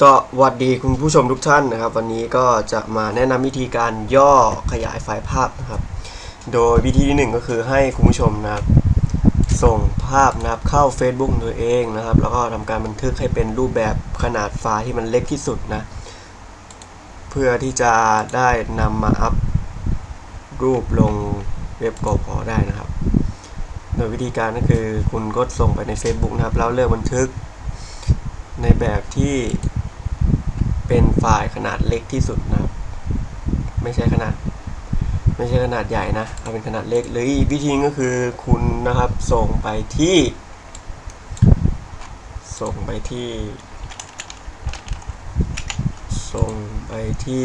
สวัสดีคุณผู้ชมทุกท่านนะครับ วันนี้ก็จะมาแนะนำวิธีการย่อขยายไฟล์ภาพนะครับ โดยวิธีที่หนึ่งก็คือให้คุณผู้ชมนะครับส่งภาพนะครับเข้า Facebook ตัวเองนะครับ แล้วก็ทำการบันทึกให้เป็นรูปแบบขนาดไฟล์ที่มันเล็กที่สุดนะ เพื่อที่จะได้นำมาอัพรูปลงเว็บกพอได้นะครับ โดยวิธีการก็คือคุณก็ส่งไปใน Facebook นะครับแล้วเลือกบันทึกในแบบที่ เป็นไฟล์ขนาดเล็กที่สุดนะครับ ไม่ใช่ขนาด ไม่ใช่ขนาดใหญ่นะเอาเป็นขนาดเล็กหรืออีกวิธีก็คือคุณนะครับส่งไปที่ ส่งไปที่ ส่งไปที่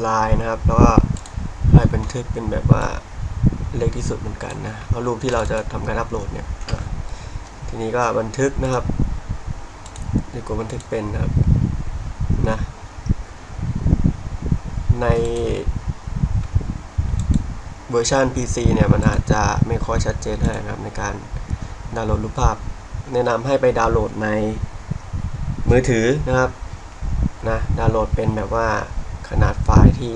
ไลน์นะครับ แล้วก็ให้บันทึกเป็นแบบว่าเล็กที่สุดเหมือนกันนะเพราะรูปที่เราจะทำการอัปโหลดเนี่ยทีนี้ก็บันทึกนะครับดีกว่าบันทึกเป็นนะครับ นะในเวอร์ชัน PC เนี่ยมันอาจจะไม่ค่อยชัดเจนเท่าไหร่นะครับในการดาวน์โหลดรูปภาพ แนะนำให้ไปดาวน์โหลดในมือถือนะครับนะดาวน์โหลดเป็นแบบว่าขนาดไฟล์ที่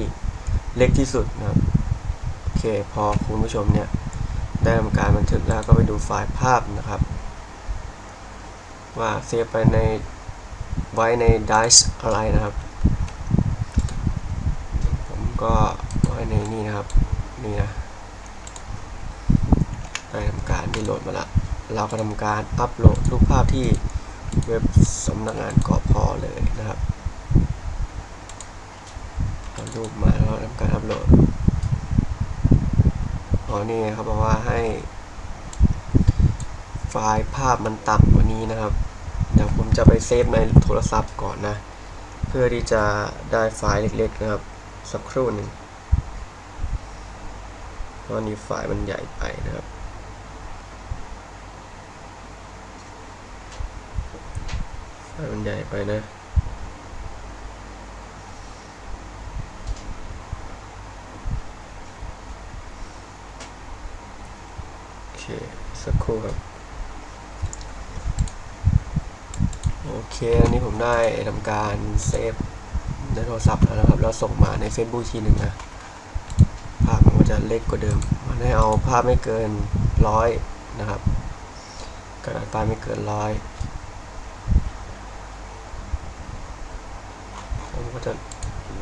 เล็กที่สุดนะครับโอเคพอคุณผู้ชมเนี่ยได้ทำการบันทึกแล้วก็ไปดูไฟล์ภาพนะครับ ว่าเซฟไปใน ไว้ใน dice อะไรนะครับ ผมก็ไว้ในนี่นะครับนี่นะได้ทำการดีโหลดมาละเราก็ทำการอัปโหลดรูปภาพที่เว็บสำนักงานกอพอเลยนะครับเอารูปมาแล้วทำการอัปโหลดอ๋อนี่เขาบอกว่าให้ไฟล์ภาพมันต่ำกว่านี้นะครับี๋ยวผมจะไปเซฟในโทรศัพท์ก่อนนะ เพื่อที่จะได้ไฟล์เล็กๆนะครับ สักครู่หนึ่งเพราะนี้ไฟล์มันใหญ่ไปนะครับ ไฟล์มันใหญ่ไปนะโอเค สักครู่ครับ โอเค อันนี้ผมได้ทำการเซฟในโทรศัพท์แล้วนะครับแล้วส่งมาใน Facebook ทีหนึ่งนะ ภาพมันก็จะเล็กกว่าเดิม มันให้เอาภาพไม่เกินร้อยนะครับ กระดาษไฟล์ไม่เกินร้อยผมก็จะ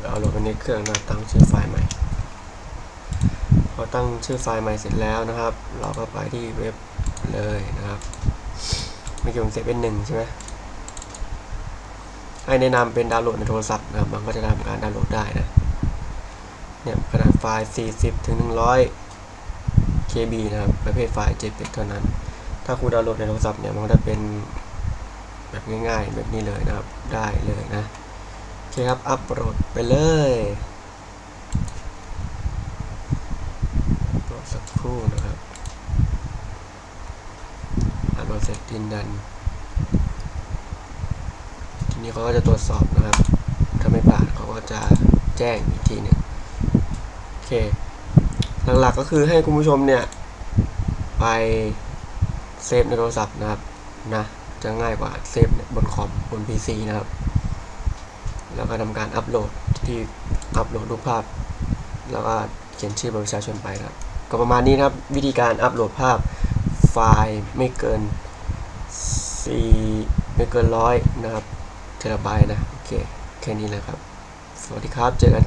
เอาลงไปในเครื่องนะตั้งชื่อไฟล์ใหม่ พอตั้งชื่อไฟล์ใหม่เสร็จแล้วนะครับ เราก็ไปที่เว็บเลยนะครับเมื่อกี้ผมเซฟเป็นหนึ่งใช่ไหม ให้แนะนำเป็นดาวน์โหลดในโทรศัพท์นะครับมันก็จะทำการดาวน์โหลดได้นะเนี่ยขนาดไฟล์ 40ถึง100 KB นะครับประเภทไฟล์ JPEG เท่านั้น ถ้าคุณดาวน์โหลดในโทรศัพท์เนี่ยมันก็จะเป็นแบบง่ายๆ แบบนี้เลยนะครับได้เลยนะโอเคครับอัปโหลดไปเลยรอสักครู่นะครับอัปโหลดเสร็จดินดัน นี้เขาก็จะตรวจสอบนะครับถ้าไม่ผ่านเขาก็จะแจ้งอีกทีหนึ่งโอเค หลักๆก็คือให้คุณผู้ชมเนี่ย ไปเซฟในโทรศัพท์นะครับนะจะง่ายกว่าเซฟบนคอมบน PC นะครับ แล้วก็ทำการอัปโหลดที่อัปโหลดรูปภาพ แล้วก็เขียนชื่อบรประชาชนไปนะครับ ก็ประมาณนี้นะครับ วิธีการอัปโหลดภาพไฟล์ไม่เกิน4ไม่เกินร้อยนะครับ เทราไบต์นะ โอเค แค่นี้แหละครับ สวัสดีครับ เจอกันคลิป